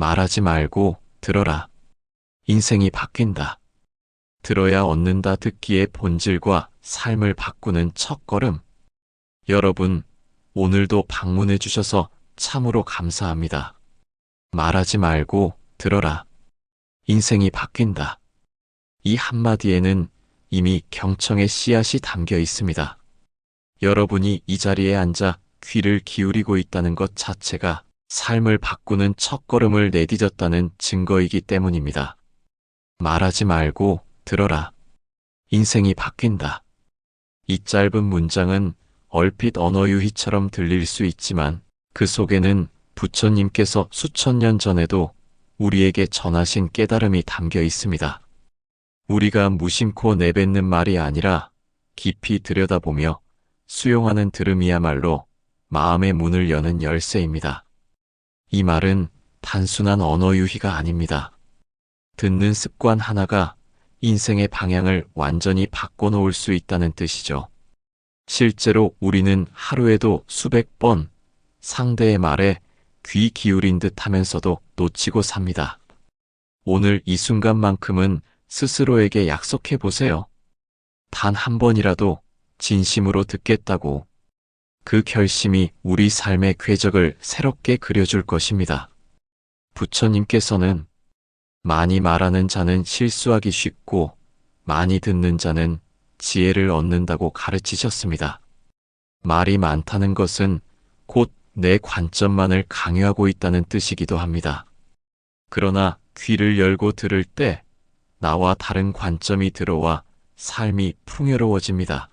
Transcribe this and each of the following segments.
말하지 말고 들어라. 인생이 바뀐다. 들어야 얻는다 듣기의 본질과 삶을 바꾸는 첫걸음. 여러분, 오늘도 방문해 주셔서 참으로 감사합니다. 말하지 말고 들어라. 인생이 바뀐다. 이 한마디에는 이미 경청의 씨앗이 담겨 있습니다. 여러분이 이 자리에 앉아 귀를 기울이고 있다는 것 자체가 삶을 바꾸는 첫걸음을 내디뎠다는 증거이기 때문입니다. 말하지 말고 들어라. 인생이 바뀐다. 이 짧은 문장은 얼핏 언어유희처럼 들릴 수 있지만 그 속에는 부처님께서 수천 년 전에도 우리에게 전하신 깨달음이 담겨 있습니다. 우리가 무심코 내뱉는 말이 아니라 깊이 들여다보며 수용하는 들음이야말로 마음의 문을 여는 열쇠입니다. 이 말은 단순한 언어 유희가 아닙니다. 듣는 습관 하나가 인생의 방향을 완전히 바꿔놓을 수 있다는 뜻이죠. 실제로 우리는 하루에도 수백 번 상대의 말에 귀 기울인 듯 하면서도 놓치고 삽니다. 오늘 이 순간만큼은 스스로에게 약속해 보세요. 단 한 번이라도 진심으로 듣겠다고. 그 결심이 우리 삶의 궤적을 새롭게 그려줄 것입니다. 부처님께서는 많이 말하는 자는 실수하기 쉽고 많이 듣는 자는 지혜를 얻는다고 가르치셨습니다. 말이 많다는 것은 곧 내 관점만을 강요하고 있다는 뜻이기도 합니다. 그러나 귀를 열고 들을 때 나와 다른 관점이 들어와 삶이 풍요로워집니다.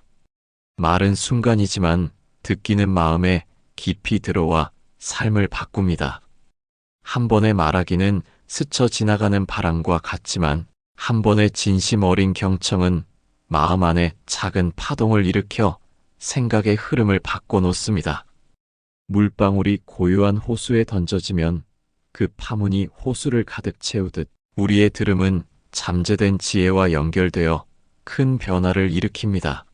말은 순간이지만 듣기는 마음에 깊이 들어와 삶을 바꿉니다. 한 번의 말하기는 스쳐 지나가는 바람과 같지만 한 번의 진심 어린 경청은 마음 안에 작은 파동을 일으켜 생각의 흐름을 바꿔놓습니다. 물방울이 고요한 호수에 던져지면 그 파문이 호수를 가득 채우듯 우리의 들음은 잠재된 지혜와 연결되어 큰 변화를 일으킵니다.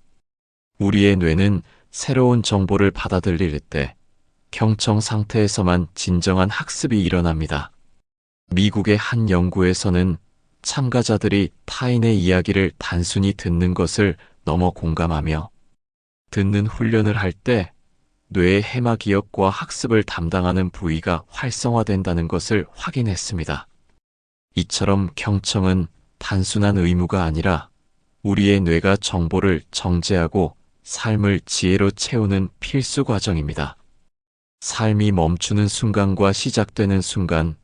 우리의 뇌는 새로운 정보를 받아들일 때 경청 상태에서만 진정한 학습이 일어납니다. 미국의 한 연구에서는 참가자들이 타인의 이야기를 단순히 듣는 것을 넘어 공감하며 듣는 훈련을 할 때 뇌의 해마 기억과 학습을 담당하는 부위가 활성화된다는 것을 확인했습니다. 이처럼 경청은 단순한 의무가 아니라 우리의 뇌가 정보를 정제하고 삶을 지혜로 채우는 필수 과정입니다. 삶이 멈추는 순간과 시작되는 순간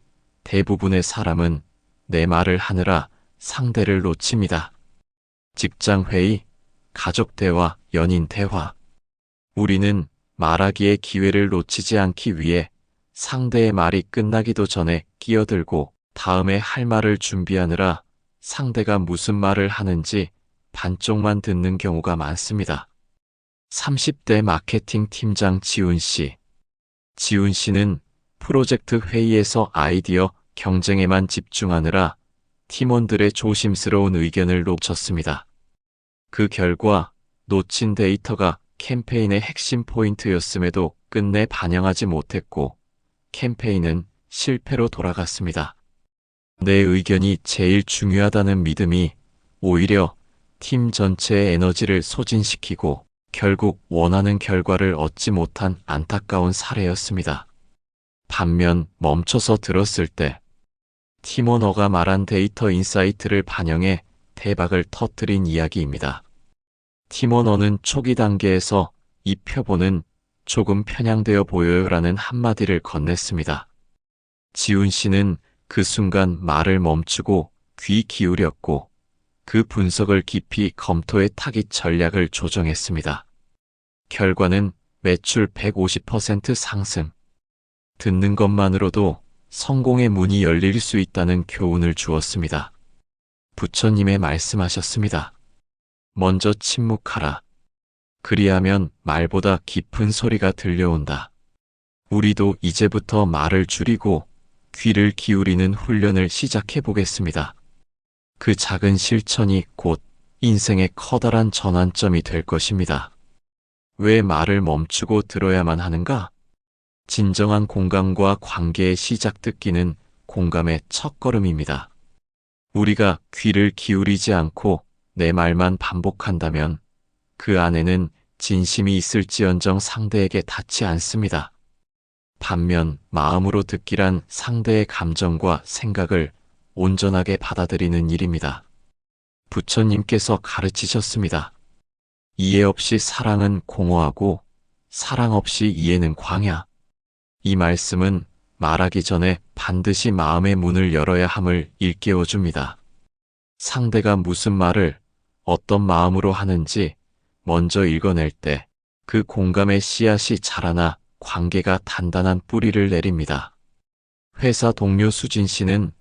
대부분의 사람은 내 말을 하느라 상대를 놓칩니다. 직장 회의, 가족 대화, 연인 대화. 우리는 말하기의 기회를 놓치지 않기 위해 상대의 말이 끝나기도 전에 끼어들고 다음에 할 말을 준비하느라 상대가 무슨 말을 하는지 반쪽만 듣는 경우가 많습니다. 30대 마케팅 팀장 지훈 씨. 지훈 씨는 프로젝트 회의에서 아이디어 경쟁에만 집중하느라 팀원들의 조심스러운 의견을 놓쳤습니다. 그 결과 놓친 데이터가 캠페인의 핵심 포인트였음에도 끝내 반영하지 못했고 캠페인은 실패로 돌아갔습니다. 내 의견이 제일 중요하다는 믿음이 오히려 팀 전체의 에너지를 소진시키고 결국 원하는 결과를 얻지 못한 안타까운 사례였습니다. 반면 멈춰서 들었을 때 팀워너가 말한 데이터 인사이트를 반영해 대박을 터뜨린 이야기입니다. 팀워너는 초기 단계에서 이 표본은 조금 편향되어 보여요라는 한마디를 건넸습니다. 지훈 씨는 그 순간 말을 멈추고 귀 기울였고 그 분석을 깊이 검토해 타깃 전략을 조정했습니다. 결과는 매출 150% 상승. 듣는 것만으로도 성공의 문이 열릴 수 있다는 교훈을 주었습니다. 부처님의 말씀하셨습니다. 먼저 침묵하라. 그리하면 말보다 깊은 소리가 들려온다. 우리도 이제부터 말을 줄이고 귀를 기울이는 훈련을 시작해 보겠습니다. 그 작은 실천이 곧 인생의 커다란 전환점이 될 것입니다. 왜 말을 멈추고 들어야만 하는가? 진정한 공감과 관계의 시작 듣기는 공감의 첫걸음입니다. 우리가 귀를 기울이지 않고 내 말만 반복한다면 그 안에는 진심이 있을지언정 상대에게 닿지 않습니다. 반면 마음으로 듣기란 상대의 감정과 생각을 온전하게 받아들이는 일입니다. 부처님께서 가르치셨습니다. 이해 없이 사랑은 공허하고 사랑 없이 이해는 광야. 이 말씀은 말하기 전에 반드시 마음의 문을 열어야 함을 일깨워 줍니다. 상대가 무슨 말을 어떤 마음으로 하는지 먼저 읽어낼 때 그 공감의 씨앗이 자라나 관계가 단단한 뿌리를 내립니다. 회사 동료 수진 씨는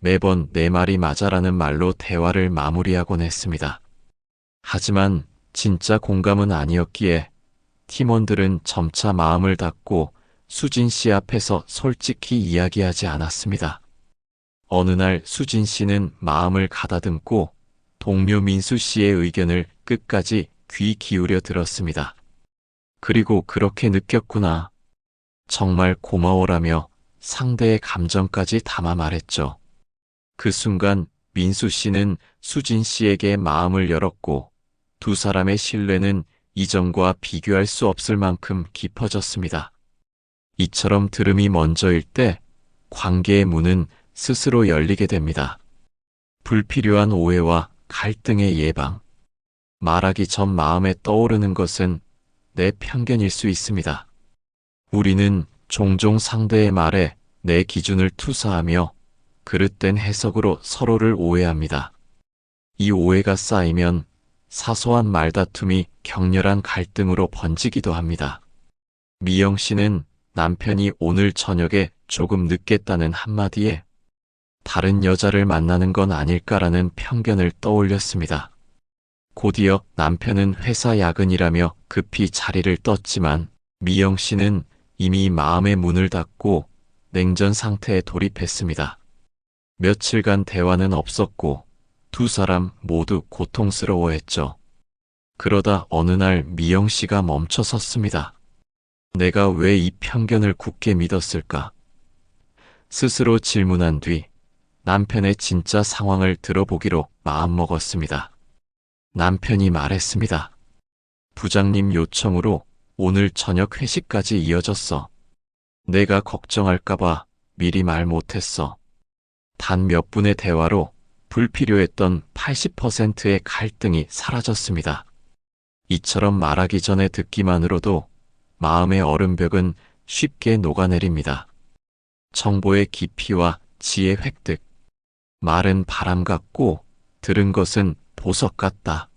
매번 내 말이 맞아라는 말로 대화를 마무리하곤 했습니다. 하지만 진짜 공감은 아니었기에 팀원들은 점차 마음을 닫고 수진 씨 앞에서 솔직히 이야기하지 않았습니다. 어느 날 수진 씨는 마음을 가다듬고 동료 민수 씨의 의견을 끝까지 귀 기울여 들었습니다. 그리고 그렇게 느꼈구나. 정말 고마워라며 상대의 감정까지 담아 말했죠. 그 순간 민수 씨는 수진 씨에게 마음을 열었고 두 사람의 신뢰는 이전과 비교할 수 없을 만큼 깊어졌습니다. 이처럼 들음이 먼저일 때 관계의 문은 스스로 열리게 됩니다. 불필요한 오해와 갈등의 예방. 말하기 전 마음에 떠오르는 것은 내 편견일 수 있습니다. 우리는 종종 상대의 말에 내 기준을 투사하며 그릇된 해석으로 서로를 오해합니다. 이 오해가 쌓이면 사소한 말다툼이 격렬한 갈등으로 번지기도 합니다. 미영 씨는 남편이 오늘 저녁에 조금 늦겠다는 한마디에 다른 여자를 만나는 건 아닐까라는 편견을 떠올렸습니다. 곧이어 남편은 회사 야근이라며 급히 자리를 떴지만 미영 씨는 이미 마음의 문을 닫고 냉전 상태에 돌입했습니다. 며칠간 대화는 없었고 두 사람 모두 고통스러워했죠. 그러다 어느 날 미영 씨가 멈춰 섰습니다. 내가 왜 이 편견을 굳게 믿었을까? 스스로 질문한 뒤 남편의 진짜 상황을 들어보기로 마음먹었습니다. 남편이 말했습니다. 부장님 요청으로 오늘 저녁 회식까지 이어졌어. 내가 걱정할까봐 미리 말 못했어. 단 몇 분의 대화로 불필요했던 80%의 갈등이 사라졌습니다. 이처럼 말하기 전에 듣기만으로도 마음의 얼음벽은 쉽게 녹아내립니다. 정보의 깊이와 지혜 획득. 말은 바람 같고 들은 것은 보석 같다.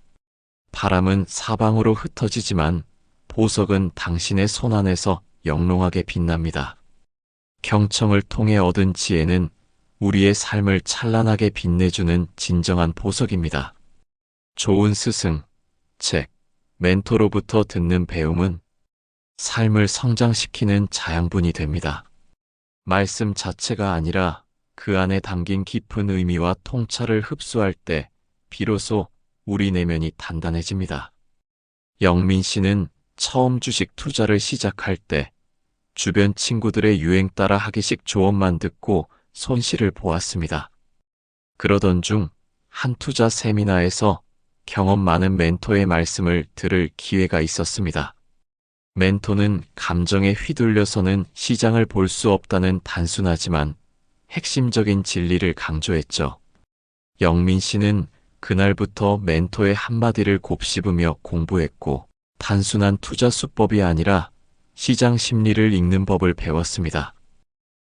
바람은 사방으로 흩어지지만 보석은 당신의 손 안에서 영롱하게 빛납니다. 경청을 통해 얻은 지혜는 우리의 삶을 찬란하게 빛내주는 진정한 보석입니다. 좋은 스승, 책, 멘토로부터 듣는 배움은 삶을 성장시키는 자양분이 됩니다. 말씀 자체가 아니라 그 안에 담긴 깊은 의미와 통찰을 흡수할 때 비로소 우리 내면이 단단해집니다. 영민 씨는 처음 주식 투자를 시작할 때 주변 친구들의 유행 따라 하기식 조언만 듣고 손실을 보았습니다. 그러던 중 한 투자 세미나에서 경험 많은 멘토의 말씀을 들을 기회가 있었습니다. 멘토는 감정에 휘둘려서는 시장을 볼 수 없다는 단순하지만 핵심적인 진리를 강조했죠. 영민 씨는 그날부터 멘토의 한마디를 곱씹으며 공부했고 단순한 투자 수법이 아니라 시장 심리를 읽는 법을 배웠습니다.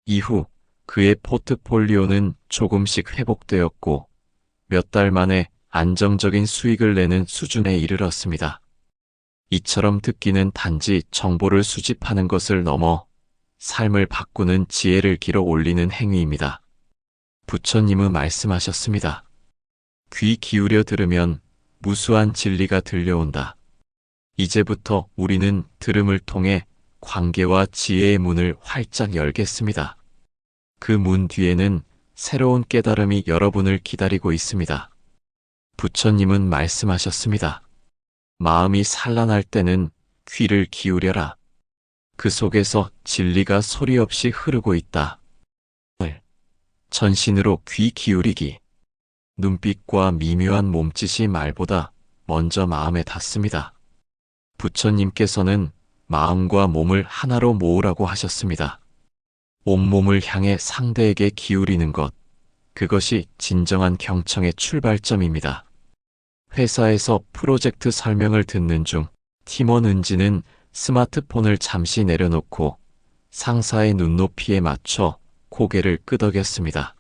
이후 그의 포트폴리오는 조금씩 회복되었고 몇 달 만에 안정적인 수익을 내는 수준에 이르렀습니다. 이처럼 듣기는 단지 정보를 수집하는 것을 넘어 삶을 바꾸는 지혜를 길어 올리는 행위입니다. 부처님은 말씀하셨습니다. 귀 기울여 들으면 무수한 진리가 들려온다. 이제부터 우리는 들음을 통해 관계와 지혜의 문을 활짝 열겠습니다. 그 문 뒤에는 새로운 깨달음이 여러분을 기다리고 있습니다. 부처님은 말씀하셨습니다. 마음이 산란할 때는 귀를 기울여라. 그 속에서 진리가 소리 없이 흐르고 있다. 전신으로 귀 기울이기. 눈빛과 미묘한 몸짓이 말보다 먼저 마음에 닿습니다. 부처님께서는 마음과 몸을 하나로 모으라고 하셨습니다. 온몸을 향해 상대에게 기울이는 것, 그것이 진정한 경청의 출발점입니다. 회사에서 프로젝트 설명을 듣는 중 팀원 은지는 스마트폰을 잠시 내려놓고 상사의 눈높이에 맞춰 고개를 끄덕였습니다.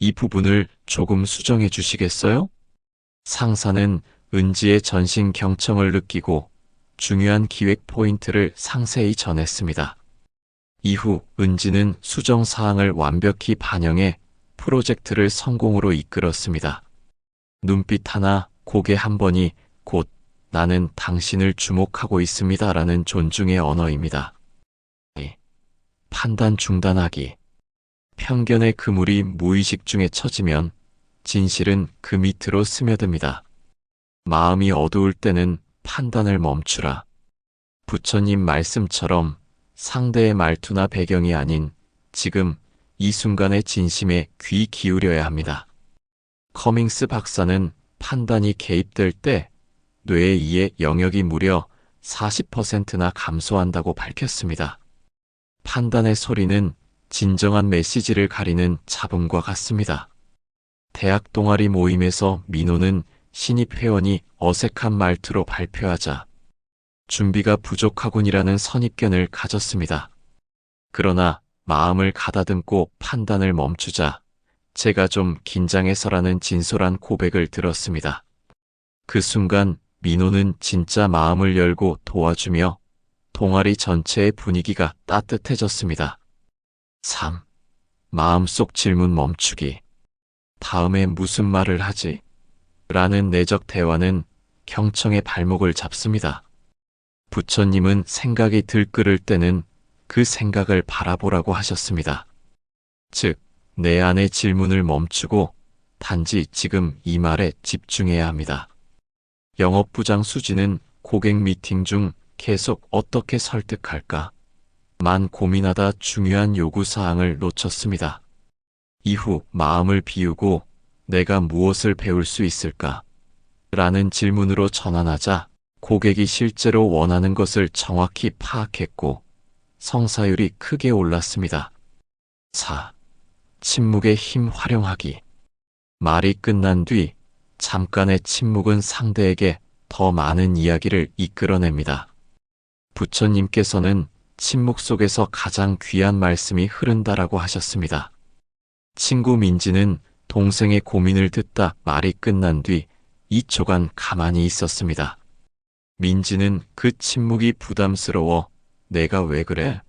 이 부분을 조금 수정해 주시겠어요? 상사는 은지의 전신 경청을 느끼고 중요한 기획 포인트를 상세히 전했습니다. 이후 은지는 수정 사항을 완벽히 반영해 프로젝트를 성공으로 이끌었습니다. 눈빛 하나, 고개 한 번이 곧 나는 당신을 주목하고 있습니다. 라는 존중의 언어입니다. 이, 판단 중단하기. 편견의 그물이 무의식 중에 처지면 진실은 그 밑으로 스며듭니다. 마음이 어두울 때는 판단을 멈추라. 부처님 말씀처럼 상대의 말투나 배경이 아닌 지금 이 순간의 진심에 귀 기울여야 합니다. 커밍스 박사는 판단이 개입될 때 뇌의 이해 영역이 무려 40%나 감소한다고 밝혔습니다. 판단의 소리는 진정한 메시지를 가리는 잡음과 같습니다. 대학 동아리 모임에서 민호는 신입 회원이 어색한 말투로 발표하자 준비가 부족하군이라는 선입견을 가졌습니다. 그러나 마음을 가다듬고 판단을 멈추자 제가 좀 긴장해서라는 진솔한 고백을 들었습니다. 그 순간 민호는 진짜 마음을 열고 도와주며 동아리 전체의 분위기가 따뜻해졌습니다. 3. 마음속 질문 멈추기. 다음에 무슨 말을 하지? 라는 내적 대화는 경청의 발목을 잡습니다. 부처님은 생각이 들끓을 때는 그 생각을 바라보라고 하셨습니다. 즉, 내 안의 질문을 멈추고 단지 지금 이 말에 집중해야 합니다. 영업부장 수지는 고객 미팅 중 계속 어떻게 설득할까? 만 고민하다 중요한 요구사항을 놓쳤습니다. 이후 마음을 비우고 내가 무엇을 배울 수 있을까? 라는 질문으로 전환하자 고객이 실제로 원하는 것을 정확히 파악했고 성사율이 크게 올랐습니다. 4. 침묵의 힘 활용하기. 말이 끝난 뒤 잠깐의 침묵은 상대에게 더 많은 이야기를 이끌어냅니다. 부처님께서는 침묵 속에서 가장 귀한 말씀이 흐른다라고 하셨습니다. 친구 민지는 동생의 고민을 듣다 말이 끝난 뒤 2초간 가만히 있었습니다. 민지는 그 침묵이 부담스러워 내가 왜 그래?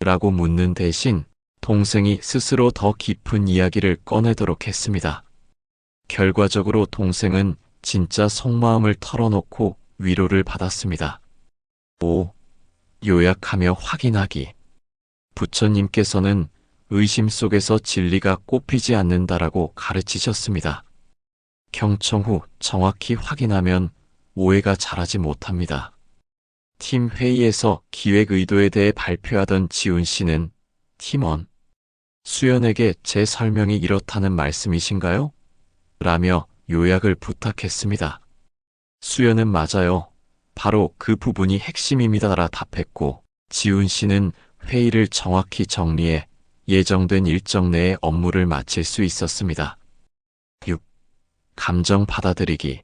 라고 묻는 대신 동생이 스스로 더 깊은 이야기를 꺼내도록 했습니다. 결과적으로 동생은 진짜 속마음을 털어놓고 위로를 받았습니다. 5. 요약하며 확인하기. 부처님께서는 의심 속에서 진리가 꼽히지 않는다라고 가르치셨습니다. 경청 후 정확히 확인하면 오해가 자라지 못합니다. 팀 회의에서 기획 의도에 대해 발표하던 지훈 씨는 팀원 수연에게 제 설명이 이렇다는 말씀이신가요? 라며 요약을 부탁했습니다. 수연은 맞아요. 바로 그 부분이 핵심입니다라 답했고 지훈 씨는 회의를 정확히 정리해 예정된 일정 내에 업무를 마칠 수 있었습니다. 6. 감정 받아들이기.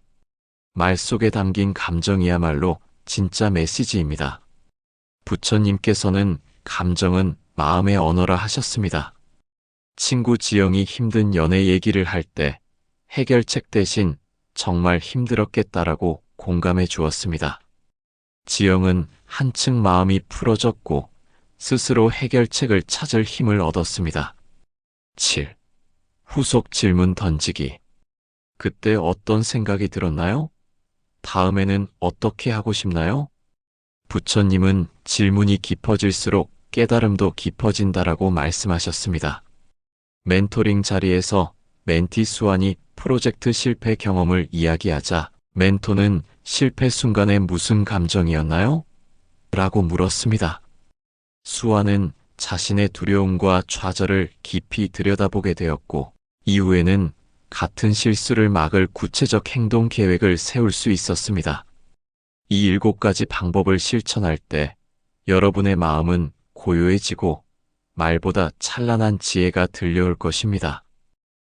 말 속에 담긴 감정이야말로 진짜 메시지입니다. 부처님께서는 감정은 마음의 언어라 하셨습니다. 친구 지영이 힘든 연애 얘기를 할 때 해결책 대신 정말 힘들었겠다라고 공감해 주었습니다. 지영은 한층 마음이 풀어졌고 스스로 해결책을 찾을 힘을 얻었습니다. 7. 후속 질문 던지기. 그때 어떤 생각이 들었나요? 다음에는 어떻게 하고 싶나요? 부처님은 질문이 깊어질수록 깨달음도 깊어진다라고 말씀하셨습니다. 멘토링 자리에서 멘티 수완이 프로젝트 실패 경험을 이야기하자 멘토는 실패 순간에 무슨 감정이었나요? 라고 물었습니다. 수완은 자신의 두려움과 좌절을 깊이 들여다보게 되었고, 이후에는 같은 실수를 막을 구체적 행동 계획을 세울 수 있었습니다. 이 일곱 가지 방법을 실천할 때 여러분의 마음은 고요해지고 말보다 찬란한 지혜가 들려올 것입니다.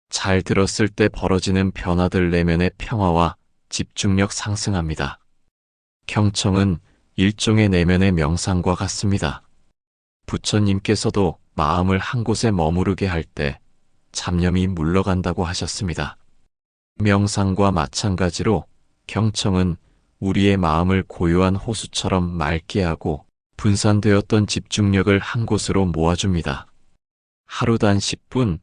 잘 들었을 때 벌어지는 변화들 내면의 평화와 집중력 상승합니다. 경청은 일종의 내면의 명상과 같습니다. 부처님께서도 마음을 한 곳에 머무르게 할 때 잡념이 물러간다고 하셨습니다. 명상과 마찬가지로 경청은 우리의 마음을 고요한 호수처럼 맑게 하고 분산되었던 집중력을 한 곳으로 모아줍니다. 하루 단 10분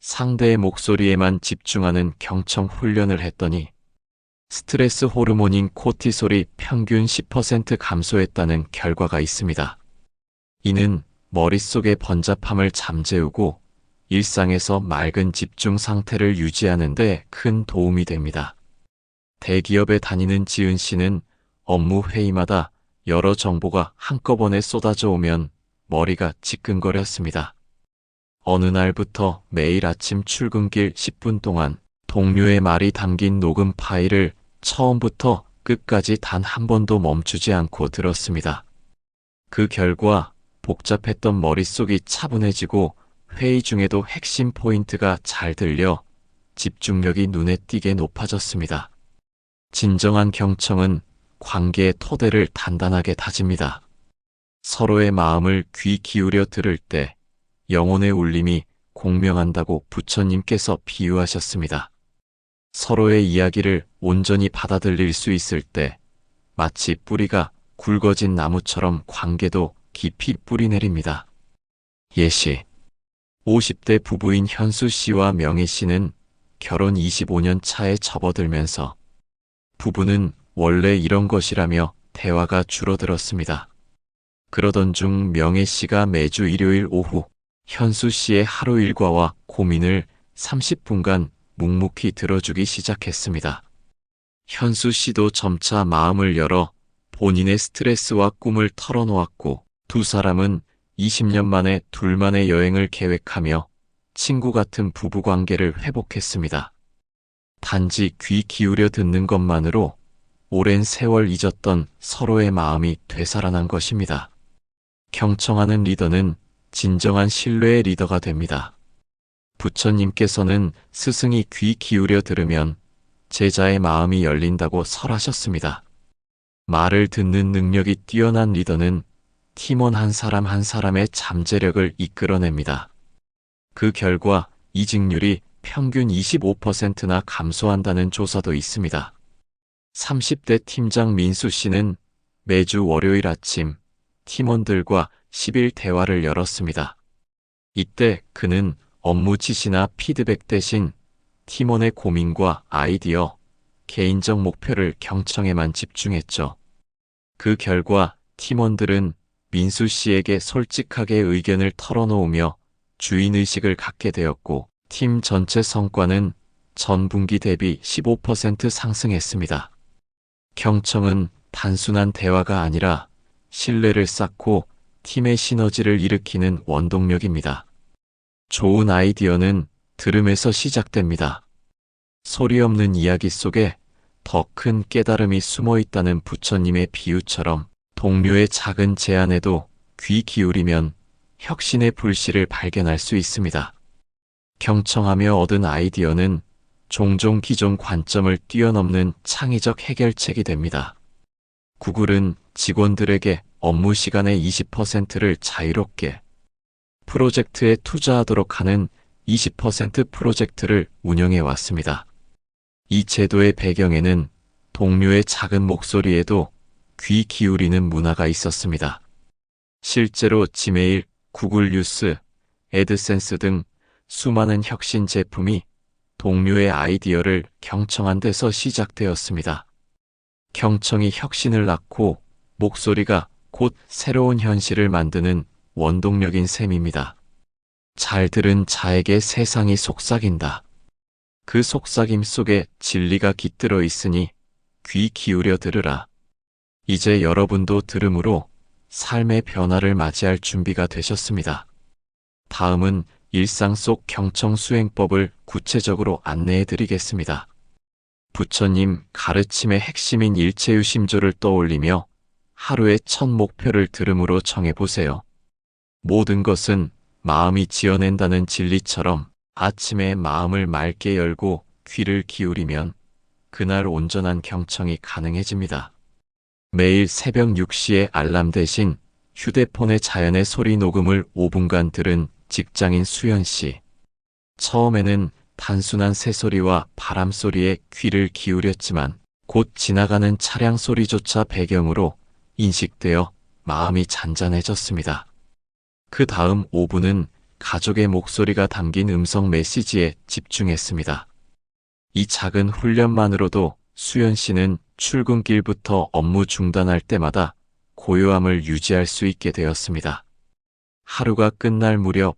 상대의 목소리에만 집중하는 경청 훈련을 했더니 스트레스 호르몬인 코티솔이 평균 10% 감소했다는 결과가 있습니다. 이는 머릿속의 번잡함을 잠재우고 일상에서 맑은 집중 상태를 유지하는 데 큰 도움이 됩니다. 대기업에 다니는 지은 씨는 업무 회의마다 여러 정보가 한꺼번에 쏟아져 오면 머리가 지끈거렸습니다. 어느 날부터 매일 아침 출근길 10분 동안 동료의 말이 담긴 녹음 파일을 처음부터 끝까지 단 한 번도 멈추지 않고 들었습니다. 그 결과 복잡했던 머릿속이 차분해지고 회의 중에도 핵심 포인트가 잘 들려 집중력이 눈에 띄게 높아졌습니다. 진정한 경청은 관계의 토대를 단단하게 다집니다. 서로의 마음을 귀 기울여 들을 때 영혼의 울림이 공명한다고 부처님께서 비유하셨습니다. 서로의 이야기를 온전히 받아들일 수 있을 때 마치 뿌리가 굵어진 나무처럼 관계도 깊이 뿌리 내립니다. 예시 50대 부부인 현수 씨와 명희 씨는 결혼 25년 차에 접어들면서 부부는 원래 이런 것이라며 대화가 줄어들었습니다. 그러던 중 명혜 씨가 매주 일요일 오후 현수 씨의 하루 일과와 고민을 30분간 묵묵히 들어주기 시작했습니다. 현수 씨도 점차 마음을 열어 본인의 스트레스와 꿈을 털어놓았고 두 사람은 20년 만에 둘만의 여행을 계획하며 친구 같은 부부 관계를 회복했습니다. 단지 귀 기울여 듣는 것만으로 오랜 세월 잊었던 서로의 마음이 되살아난 것입니다. 경청하는 리더는 진정한 신뢰의 리더가 됩니다. 부처님께서는 스승이 귀 기울여 들으면 제자의 마음이 열린다고 설하셨습니다. 말을 듣는 능력이 뛰어난 리더는 팀원 한 사람 한 사람의 잠재력을 이끌어냅니다. 그 결과 이직률이 평균 25%나 감소한다는 조사도 있습니다. 30대 팀장 민수 씨는 매주 월요일 아침 팀원들과 10일 대화를 열었습니다. 이때 그는 업무 지시나 피드백 대신 팀원의 고민과 아이디어, 개인적 목표를 경청에만 집중했죠. 그 결과 팀원들은 민수 씨에게 솔직하게 의견을 털어놓으며 주인의식을 갖게 되었고 팀 전체 성과는 전 분기 대비 15% 상승했습니다. 경청은 단순한 대화가 아니라 신뢰를 쌓고 팀의 시너지를 일으키는 원동력입니다. 좋은 아이디어는 들음에서 시작됩니다. 소리 없는 이야기 속에 더 큰 깨달음이 숨어 있다는 부처님의 비유처럼 동료의 작은 제안에도 귀 기울이면 혁신의 불씨를 발견할 수 있습니다. 경청하며 얻은 아이디어는 종종 기존 관점을 뛰어넘는 창의적 해결책이 됩니다. 구글은 직원들에게 업무 시간의 20%를 자유롭게 프로젝트에 투자하도록 하는 20% 프로젝트를 운영해 왔습니다. 이 제도의 배경에는 동료의 작은 목소리에도 귀 기울이는 문화가 있었습니다. 실제로 지메일, 구글 뉴스, 에드센스 등 수많은 혁신 제품이 동료의 아이디어를 경청한 데서 시작되었습니다. 경청이 혁신을 낳고 목소리가 곧 새로운 현실을 만드는 원동력인 셈입니다. 잘 들은 자에게 세상이 속삭인다. 그 속삭임 속에 진리가 깃들어 있으니 귀 기울여 들으라. 이제 여러분도 들음으로 삶의 변화를 맞이할 준비가 되셨습니다. 다음은 일상 속 경청 수행법을 구체적으로 안내해 드리겠습니다. 부처님 가르침의 핵심인 일체유심조를 떠올리며 하루의 첫 목표를 들음으로 정해보세요. 모든 것은 마음이 지어낸다는 진리처럼 아침에 마음을 맑게 열고 귀를 기울이면 그날 온전한 경청이 가능해집니다. 매일 새벽 6시에 알람 대신 휴대폰의 자연의 소리 녹음을 5분간 들은 직장인 수연 씨. 처음에는 단순한 새소리와 바람 소리에 귀를 기울였지만 곧 지나가는 차량 소리조차 배경으로 인식되어 마음이 잔잔해졌습니다. 그 다음 5분은 가족의 목소리가 담긴 음성 메시지에 집중했습니다. 이 작은 훈련만으로도 수연 씨는 출근길부터 업무 중단할 때마다 고요함을 유지할 수 있게 되었습니다. 하루가 끝날 무렵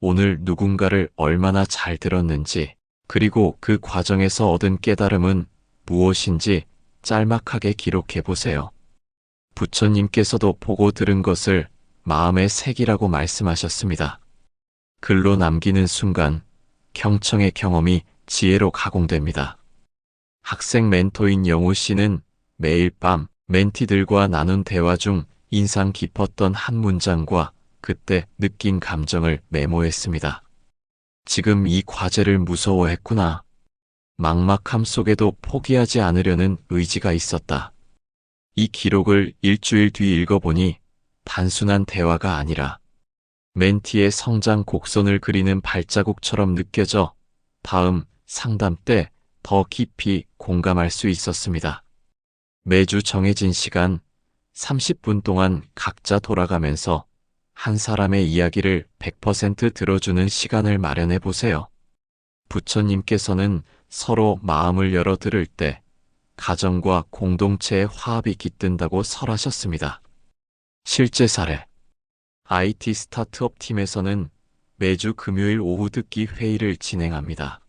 오늘 누군가를 얼마나 잘 들었는지 그리고 그 과정에서 얻은 깨달음은 무엇인지 짤막하게 기록해 보세요. 부처님께서도 보고 들은 것을 마음의 색이라고 말씀하셨습니다. 글로 남기는 순간 경청의 경험이 지혜로 가공됩니다. 학생 멘토인 영호 씨는 매일 밤 멘티들과 나눈 대화 중 인상 깊었던 한 문장과 그때 느낀 감정을 메모했습니다. 지금 이 과제를 무서워했구나. 막막함 속에도 포기하지 않으려는 의지가 있었다. 이 기록을 일주일 뒤 읽어보니 단순한 대화가 아니라 멘티의 성장 곡선을 그리는 발자국처럼 느껴져 다음 상담 때 더 깊이 공감할 수 있었습니다. 매주 정해진 시간 30분 동안 각자 돌아가면서 한 사람의 이야기를 100% 들어주는 시간을 마련해 보세요. 부처님께서는 서로 마음을 열어 들을 때 가정과 공동체의 화합이 깃든다고 설하셨습니다. 실제 사례 IT 스타트업 팀에서는 매주 금요일 오후 듣기 회의를 진행합니다.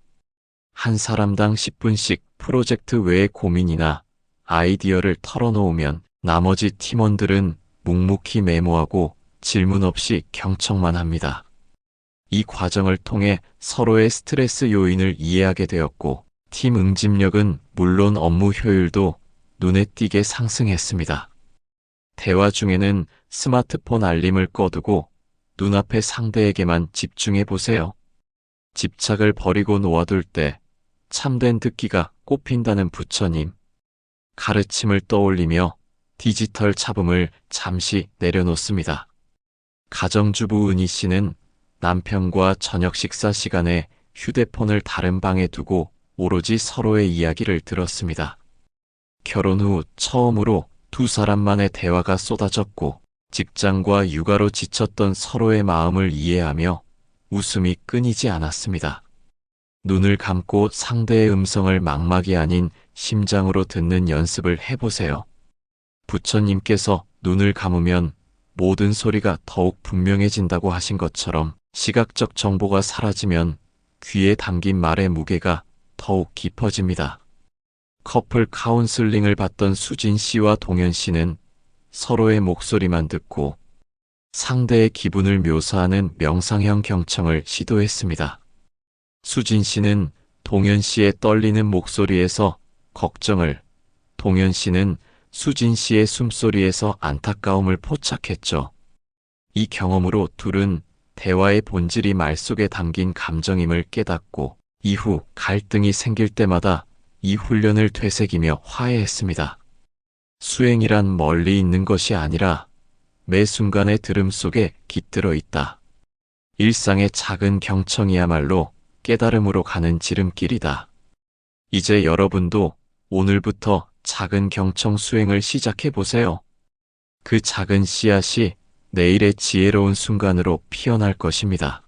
한 사람당 10분씩 프로젝트 외의 고민이나 아이디어를 털어놓으면 나머지 팀원들은 묵묵히 메모하고 질문 없이 경청만 합니다. 이 과정을 통해 서로의 스트레스 요인을 이해하게 되었고 팀 응집력은 물론 업무 효율도 눈에 띄게 상승했습니다. 대화 중에는 스마트폰 알림을 꺼두고 눈앞의 상대에게만 집중해 보세요. 집착을 버리고 놓아둘 때 참된 듣기가 꽃핀다는 부처님. 가르침을 떠올리며 디지털 잡음을 잠시 내려놓습니다. 가정주부 은희 씨는 남편과 저녁 식사 시간에 휴대폰을 다른 방에 두고 오로지 서로의 이야기를 들었습니다. 결혼 후 처음으로 두 사람만의 대화가 쏟아졌고 직장과 육아로 지쳤던 서로의 마음을 이해하며 웃음이 끊이지 않았습니다. 눈을 감고 상대의 음성을 망막이 아닌 심장으로 듣는 연습을 해보세요. 부처님께서 눈을 감으면 모든 소리가 더욱 분명해진다고 하신 것처럼 시각적 정보가 사라지면 귀에 담긴 말의 무게가 더욱 깊어집니다. 커플 카운슬링을 받던 수진 씨와 동현 씨는 서로의 목소리만 듣고 상대의 기분을 묘사하는 명상형 경청을 시도했습니다. 수진 씨는 동현 씨의 떨리는 목소리에서 걱정을, 동현 씨는 수진 씨의 숨소리에서 안타까움을 포착했죠. 이 경험으로 둘은 대화의 본질이 말 속에 담긴 감정임을 깨닫고 이후 갈등이 생길 때마다 이 훈련을 되새기며 화해했습니다. 수행이란 멀리 있는 것이 아니라 매 순간의 들음 속에 깃들어 있다. 일상의 작은 경청이야말로 깨달음으로 가는 지름길이다. 이제 여러분도 오늘부터 작은 경청 수행을 시작해 보세요. 그 작은 씨앗이 내일의 지혜로운 순간으로 피어날 것입니다.